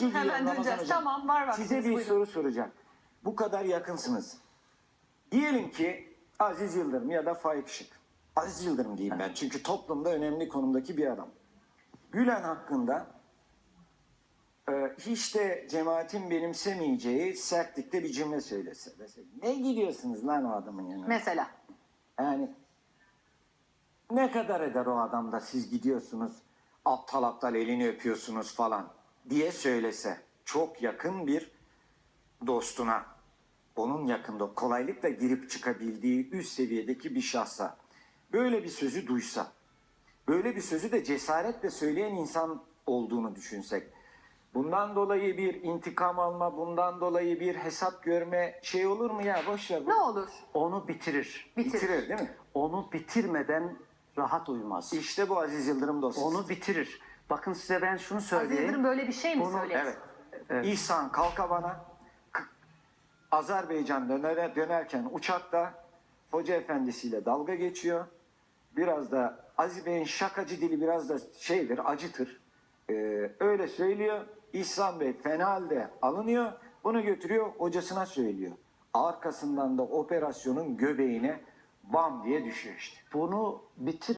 Dilerim Hemen Ramazan döneceğiz. hocam. Tamam var vaktimiz. Size bir buyurun. soru soracağım. Bu kadar yakınsınız. Diyelim ki Aziz Yıldırım ya da Faik Işık. Aziz Yıldırım diyeyim ben çünkü toplumda önemli konumdaki bir adam. Gülen hakkında e, hiç de cemaatin benimsemeyeceği sertlikte bir cümle söylese. Mesela, ne gidiyorsunuz lan o adamın yanına? Mesela. Yani ne kadar eder o adam da siz gidiyorsunuz aptal aptal elini öpüyorsunuz falan diye söylese çok yakın bir dostuna onun yakında kolaylıkla girip çıkabildiği üst seviyedeki bir şahsa böyle bir sözü duysa böyle bir sözü de cesaretle söyleyen insan olduğunu düşünsek bundan dolayı bir intikam alma bundan dolayı bir hesap görme şey olur mu ya boş ver. Ne olur? Onu bitirir. Bitirir. Bitirir değil mi? Onu bitirmeden rahat uyumaz. İşte bu Aziz Yıldırım dosyası. Onu bitirir. Bakın size ben şunu Aziz söyleyeyim. Yıldırım böyle bir şey mi Bunu- söyledi? Evet. İhsan Kalkavan'a Azerbaycan döner, dönerken uçakta hoca efendisiyle dalga geçiyor. Biraz da Aziz Bey'in şakacı dili biraz da şeydir, acıtır. Ee, öyle söylüyor. İhsan Bey fena halde alınıyor. Bunu götürüyor hocasına söylüyor. Arkasından da operasyonun göbeğine bam diye düşüyor işte. Bunu bitir